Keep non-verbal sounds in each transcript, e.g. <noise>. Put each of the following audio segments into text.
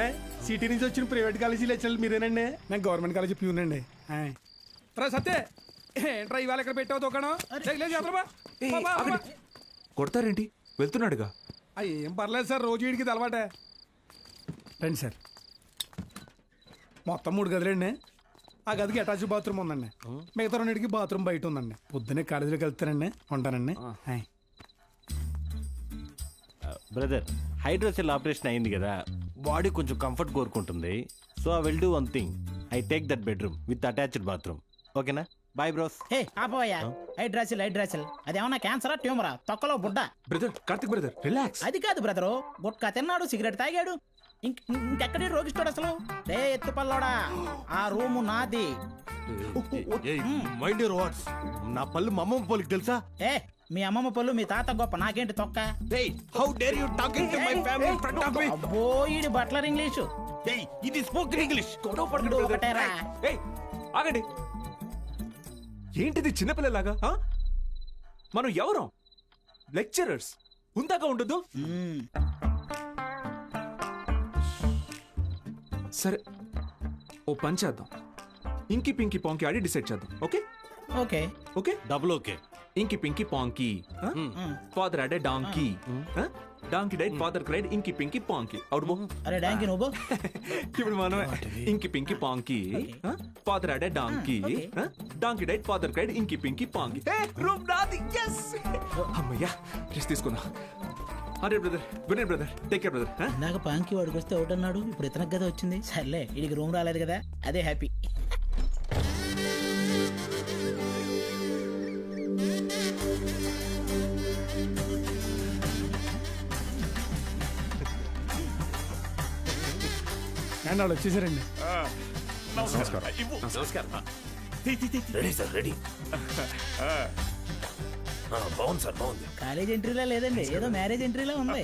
ఏమండి? సిటీ నుంచి వచ్చిన ప్రైవేట్ కాలేజీ లెక్చర్లు మీరేనండి? నేను గవర్నమెంట్ కాలేజ్ ప్యూన్ అండి రా సత్తే ఏంట్రా ఇవాళ ఇక్కడ పెట్టావు దుకాణం. కొడతారేంటి? వెళ్తున్నాడుగా. ఏం పర్లేదు సార్ రోజు వీడికి అలవాటే. రండి సార్. మొత్తం మూడు గదులండి. ఆ గదికి అటాచ్ బాత్రూమ్ ఉందండి. మిగతా రెండింటికి బాత్రూమ్ బయట ఉందండి. పొద్దున్నే కాలేజీలోకి వెళ్తానండి ఉంటానండి. బ్రదర్ హైడ్రోసెల్ ఆపరేషన్ అయింది కదా. బాడీ కొంచెం కంఫర్ట్ కోరుకుంటుంది. So I will do one thing I take that bedroom with attached bathroom ఓకేనా బాయ్ బ్రోస్ హే ఆపోయా. హైడ్రాసిల్ హైడ్రాసిల్ అదేమన్నా క్యాన్సరా ట్యూమరా తొక్కలో బుడ్డ. బ్రదర్ కార్తిక్ బ్రదర్ రిలాక్స్ అది కాదు బ్రదరు గుట్కా తిన్నాడు సిగరెట్ తాగాడు. ఇంకెక్కడి రోగిస్తాడు అసలు? రే ఎత్తు పల్లోడా. ఆ రూము నాది. మైండ్ యువర్ వాట్స్ నా పళ్ళు మా అమ్మమ్మ పోలికి తెలుసా? ఏ మీ అమ్మమ్మ పళ్ళు మీ తాత గొప్ప నాకేంటి తొక్క? How dare you talking to my family front of me అబ్బో బట్లర్ ఇంగ్లీషు. ఇది స్పోకెన్ ఇంగ్లీష్. ఇప్పుడు ఒకటేరా ఏయ్ ఆగండి. ఏంటిది చిన్నపిల్లలాగా ఆ? మనం ఎవరం? లెక్చరర్స్ ఉందాక ఉండదు సరే ఓ పని చేద్దాం. ఇంకి పింకి పాంకి ఆడి డిసైడ్ చేద్దాం okay? Okay. Okay? Double okay. Inky pinky ponky father had a donkey donkey died father cried inky pinky ponky. Out బో. అరే డాంకి నువ్వు <laughs> ఇప్పుడు మనం inky pinky ponky father had a donkey donkey died father cried inky pinky ponky. Room నాది yes అమ్మయ్యా rest తీసుకున్నా. అరే brother good night brother take care brother ఇందాక పాంకి వాడికి వస్తే ఒకటి అన్నాడు ఇప్పుడు ఇతనికి కదా వచ్చింది. సర్లే వీడికి రూమ్ రాలేదు కదా అదే హ్యాపీ అండ్ వాళ్ళు వచ్చేసారండి. రెడీ సార్ రెడీ బాగుంది సార్ బాగుంది. కాలేజ్ ఎంట్రీలా లేదండి ఏదో మ్యారేజ్ ఎంట్రీలా ఉంది.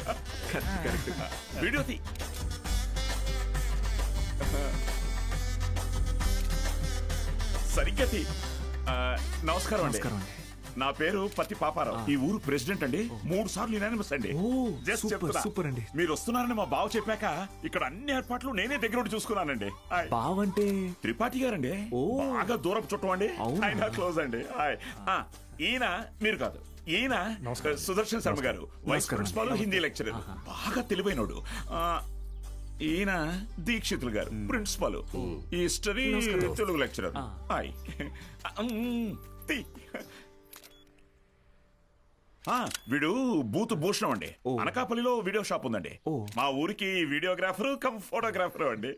<laughs> వీడియో తీ. సరిగ్గా తీ. ఆ, నమస్కారం అండి. నమస్కారం అండి. నా పేరు పత్తి పాపారావు. ఈ ఊరు ప్రెసిడెంట్ అండి. మూడు సార్లు యునానిమస్ అండి. ఓ, Just సూపర్, చెప్తున్నా. సూపర్ అండి. మీరు వస్తున్నారని మా బావ చెప్పాక ఇక్కడ అన్ని ఏర్పాట్లు నేనే దగ్గర ఉండి చూసుకున్నానండి. హాయ్. బావంటే? త్రిపాఠి గారండి. ఓ. బాగా దూరపు చుట్టం అండి. అవునా? ఆయన క్లోజ్ అండి. హాయ్. ఆ, ఈయన మీరు కాదు ఈయన సుదర్శన్ శర్మ గారు వైస్. Principal Hindi lecturer. బాగా తెలివైనోడు. ఆ, ఈయన Dikshitulu garu principal. History Telugu lecturer. Hi. వీడు బూత్ భూషణం అండి. అనకాపల్లిలో వీడియో షాప్ ఉందండి. మా ఊరికి వీడియోగ్రాఫర్ కమ్ ఫోటోగ్రాఫర్ అండి.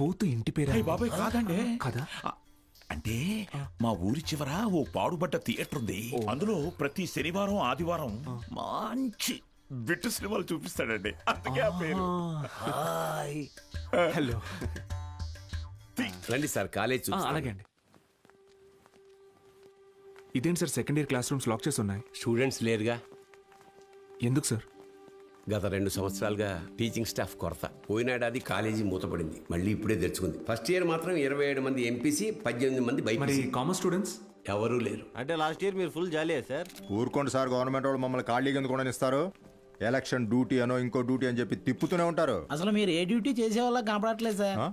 పోతు ఇంటి పేరు బాబాయ్ కాదండి. కదా? అంటే మా ఊరి చివర ఓ పాడుబడ్డ థియేటర్ ఉంది అందులో ప్రతి శనివారం ఆదివారం మంచి బిట్టు సినిమాలు చూపిస్తాడండి. అందుకే ఆ పేరు. హలో. రండి సార్ కాలేజ్ అలాగే అండి. ఇదేంటి sir second year class rooms lock చేసి ఉన్నాయి? స్టూడెంట్స్ లేరుగా. ఎందుకు సార్? గత రెండు సంవత్సరాలుగా టీచింగ్ స్టాఫ్ కొరత. పోయినాడాది కాలేజీ మూతపడింది. మళ్ళీ ఇప్పుడే తెరుచుకుంది. ఫస్ట్ ఇయర్ మాత్రం ఇరవై ఏడు మంది ఎంపీసీ పద్దెనిమిది మంది మరి బైపీసీ కామర్స్ స్టూడెంట్స్? ఎవరూ లేరు. అంటే లాస్ట్ ఇయర్ మీరు ఫుల్ జాలీయా సార్? ఊరుకోండి సార్ గవర్నమెంట్ వాళ్ళు మమ్మల్ని ఖాళీగా ఎందుకు ఇస్తారు ఎలక్షన్ డ్యూటీ అనో ఇంకో డ్యూటీ అని చెప్పి తిప్పుతూనే ఉంటారు. అసలు మీరు ఏ డ్యూటీ చేసే వాళ్ళ కనపడట్లేదు సార్. ఆ?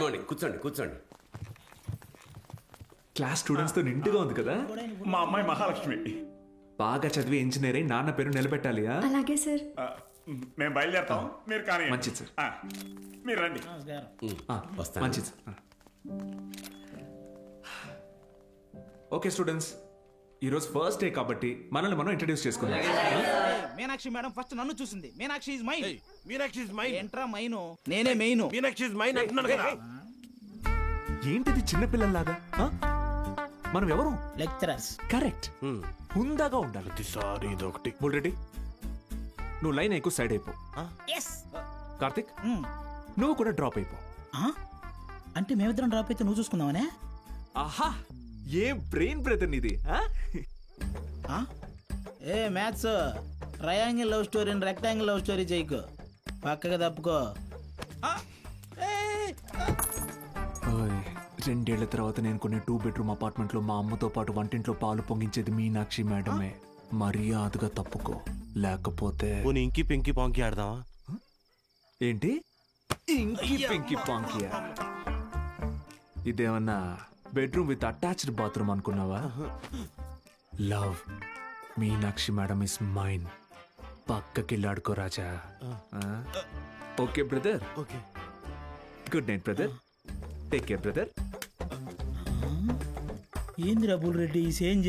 గుడ్ మార్నింగ్ కూర్చోండి కూర్చోండి. క్లాస్ స్టూడెంట్స్తో నిండుగా ఉంది కదా? మా అమ్మాయి మహాలక్ష్మి. బాగా చదివి ఇంజనీర్ అయి నాన్న పేరు నిలబెట్టాలి ఆ? అలాగే సార్ ఆ, మేము బయలుదేరతాం. మీరు కానీ మంచిది సార్. ఆ, మీరు రండి. ఆ, వస్తాను. మంచిది సార్. ఆ. ఓకే స్టూడెంట్స్ ఈరోజు ఫస్ట్ డే కాబట్టి మనల్ని మనం ఇంట్రడ్యూస్ చేసుకుందాం. మీనాక్షి మేడం ఫస్ట్ నన్ను చూసింది. Meenakshi is mine Meenakshi mine ఏంట్రా మైను? నేనే మెయిన్. మీనాక్షి మైన్ అంటున్నాను కదా. ఏంటిది చిన్నపిల్లల్లాగా? మనం ఎవరు? లెక్చరర్స్ కరెక్ట్ హుందాగా ఉండాలి. ప్రతిసారి ఇదొకటి. బుల్రెడ్డి నువ్వు లైన్ ఎక్కువ సైడ్ అయిపో. ఎస్ కార్తిక్? నువ్వు కూడా డ్రాప్ అయిపో. అంటే మేమిద్దరం డ్రాప్ అయితే నువ్వు చూసుకుందామనే? ఆహా! ఏ బ్రెయిన్ బ్రదర్ నీది ఆ? ఆ? ఏ maths triangle love story rectangle love story చేయకు. పక్కగా తప్పుకో. ఓయ్, రెండేళ్ళ తర్వాత నేను కొనే టూ బెడ్రూమ్ అపార్ట్మెంట్లో మా అమ్మతో పాటు వంటింట్లో పాలు పొంగించేది మీనాక్షి మేడమే. మర్యాదగా తప్పుకో. లేకపోతే పోనీ ఇంకి పెంకి పాంకి ఆడదామా? ఏంటి? ఇంకి పెంకి పాంకియా? ఇదేమన్నా బెడ్రూమ్ విత్ అటాచ్డ్ బాత్రూమ్ అనుకున్నావా? Love Meenakshi madam is mine పక్కకెళ్ళాడుకో Raja. Okay brother. Okay. Good night brother. Take care brother. ఏంది రబుల్ రెడ్డి ఈ సేంజ్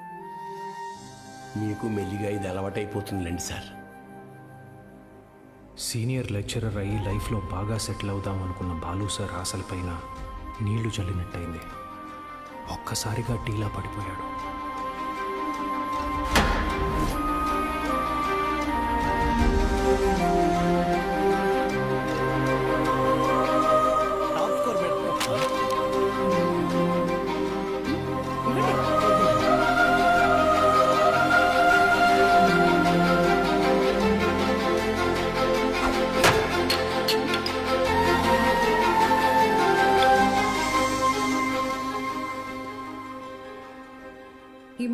మీకు మెల్లిగా ఇది అలవాటైపోతుందిలేండి సార్. సీనియర్ లెక్చరర్ అయ్యి లైఫ్లో బాగా సెటిల్ అవుదాం అనుకున్న బాలు సార్ ఆశలపైన నీళ్ళు చల్లినట్టయింది. ఒక్కసారిగా టీలా పడిపోయాడు.